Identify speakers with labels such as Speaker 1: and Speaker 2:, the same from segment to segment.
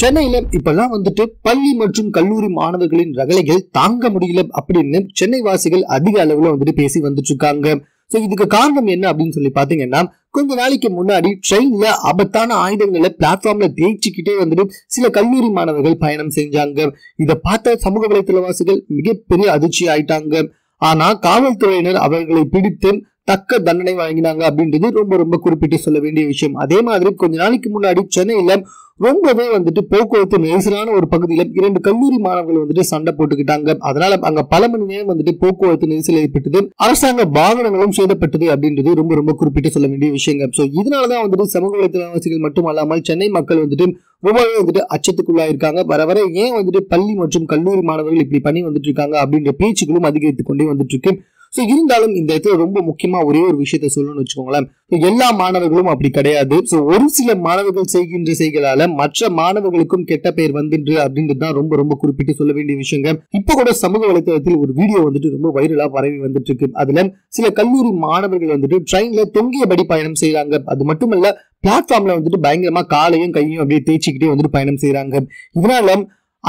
Speaker 1: சென்னையில இப்பெல்லாம் வந்துட்டு பள்ளி மற்றும் கல்லூரி மாணவர்களின் ரகலைகள் தாங்க முடியல அப்படின்னு சென்னை வாசிகள் அதிக அளவுல வந்துட்டு பேசி வந்துட்டு இருக்காங்க சோ இதுக்கு காரணம் என்ன அப்படின்னு சொல்லி பாத்தீங்கன்னா கொஞ்ச நாளைக்கு முன்னாடி ட்ரெயின்ல ஆபத்தான ஆயுதங்களை பிளாட்ஃபார்ம்ல தேய்ச்சிக்கிட்டே வந்துட்டு சில கல்லூரி மாணவர்கள் பயணம் செஞ்சாங்க. இதை பார்த்த சமூக வலைத்தளவாசிகள் மிகப்பெரிய அதிர்ச்சி ஆயிட்டாங்க. ஆனா காவல்துறையினர் அவர்களை பிடித்து தக்க தண்டனை வழங்கினாங்க அப்படின்றது ரொம்ப ரொம்ப குறிப்பிட்டு சொல்ல வேண்டிய விஷயம். அதே மாதிரி கொஞ்ச நாளைக்கு முன்னாடி சென்னையில ரொம்பவே வந்துட்டு போக்குவரத்து நெரிசலான ஒரு பகுதியில இரண்டு கல்லூரி மாணவர்கள் வந்துட்டு சண்டை போட்டுக்கிட்டாங்க. அதனால அங்க பல மணி நேரம் வந்துட்டு போக்குவரத்து நெரிசல் ஏற்பட்டது. அரசாங்க வாகனங்களும் சேதப்பட்டது அப்படின்றது ரொம்ப ரொம்ப குறிப்பிட்டு சொல்ல வேண்டிய விஷயங்க. சோ இதனாலதான் வந்துட்டு சமூக வலைத்தளவாசிகள் மட்டும் அல்லாமல் சென்னை மக்கள் வந்துட்டு ரொம்பவே வந்துட்டு அச்சத்துக்குள்ளாயிருக்காங்க. வர வர ஏன் வந்துட்டு பள்ளி மற்றும் கல்லூரி மாணவர்கள் இப்படி பண்ணி வந்துட்டு இருக்காங்க அப்படின்ற பேச்சுகளும் அதிகரித்து கொண்டே வந்துட்டு இருக்கு ஸோ இருந்தாலும் இந்த இடத்துல ரொம்ப முக்கியமா ஒரே ஒரு விஷயத்த சொல்லணும்னு வச்சுக்கோங்களேன். எல்லா மாணவர்களும் அப்படி கிடையாது. ஸோ ஒரு சில மாணவர்கள் செய்கின்ற செய்களால மற்ற மாணவர்களுக்கும் கெட்ட பெயர் வந்துன்று அப்படின்றது தான் ரொம்ப ரொம்ப குறிப்பிட்டு சொல்ல வேண்டிய விஷயங்க. இப்போ கூட சமூக வலைத்தளத்தில் ஒரு வீடியோ வந்துட்டு ரொம்ப வைரலா பரவி வந்துட்டு இருக்கு அதுல சில கல்லூரி மாணவர்கள் வந்துட்டு ட்ரெயின்ல தொங்கியபடி பயணம் செய்யறாங்க அது மட்டுமல்ல பிளாட்ஃபார்ம்ல வந்துட்டு பயங்கரமா காலையும் கையும் அப்படியே தேய்ச்சிக்கிட்டே வந்துட்டு பயணம் செய்யறாங்க இதனால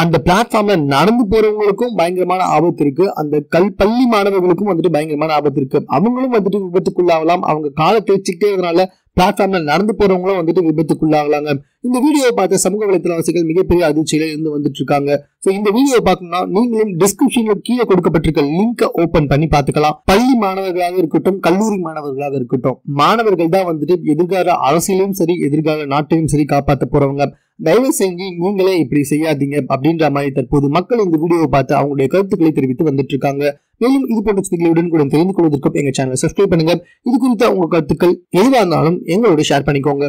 Speaker 1: அந்த பிளாட்ஃபார்ம்ல நடந்து போறவங்களுக்கும் பயங்கரமான ஆபத்து இருக்கு. அந்த கல் பள்ளி மாணவர்களுக்கும் வந்துட்டு பயங்கரமான ஆபத்து இருக்கு. அவங்களும் வந்துட்டு விபத்துக்குள்ளாகலாம். அவங்க காலை தேய்ச்சிக்கிட்டே இருந்தனால பிளாட்ஃபார்ம்ல நடந்து போறவங்களும் வந்துட்டு விபத்துக்குள்ளாகலாங்க. இந்த வீடியோவை பார்த்த சமூக வலைத்தளவாசிகள் மிகப்பெரிய அதிர்ச்சியில இருந்து வந்துட்டு இருக்காங்க. ஸோ இந்த வீடியோ பார்க்கணும்னா நீங்களும் டிஸ்கிரிப்ஷன்ல கீழே கொடுக்கப்பட்டிருக்க லிங்கை ஓபன் பண்ணி பார்த்துக்கலாம். பள்ளி மாணவர்களாக இருக்கட்டும் கல்லூரி மாணவர்களாக இருக்கட்டும் மாணவர்கள் தான் வந்துட்டு எதிர்கால அரசியலையும் சரி எதிர்கால நாட்டையும் சரி காப்பாற்ற போறவங்க. தயவு செஞ்சு நீங்களே இப்படி செய்யாதீங்க அப்படின்ற மாதிரி தற்போது மக்கள் இந்த வீடியோவை பார்த்து அவங்களுடைய கருத்துக்களை தெரிவித்து வந்துட்டு இருக்காங்க மேலும் இது போன்ற செய்திகளை உடனுக்குடன் தெரிந்து கொள்வதற்கும் எங்க சேனலை சப்ஸ்கிரைப் பண்ணுங்க. இது குறித்த உங்க கருத்துக்கள் எதுவாக இருந்தாலும் எங்களோட ஷேர் பண்ணிக்கோங்க.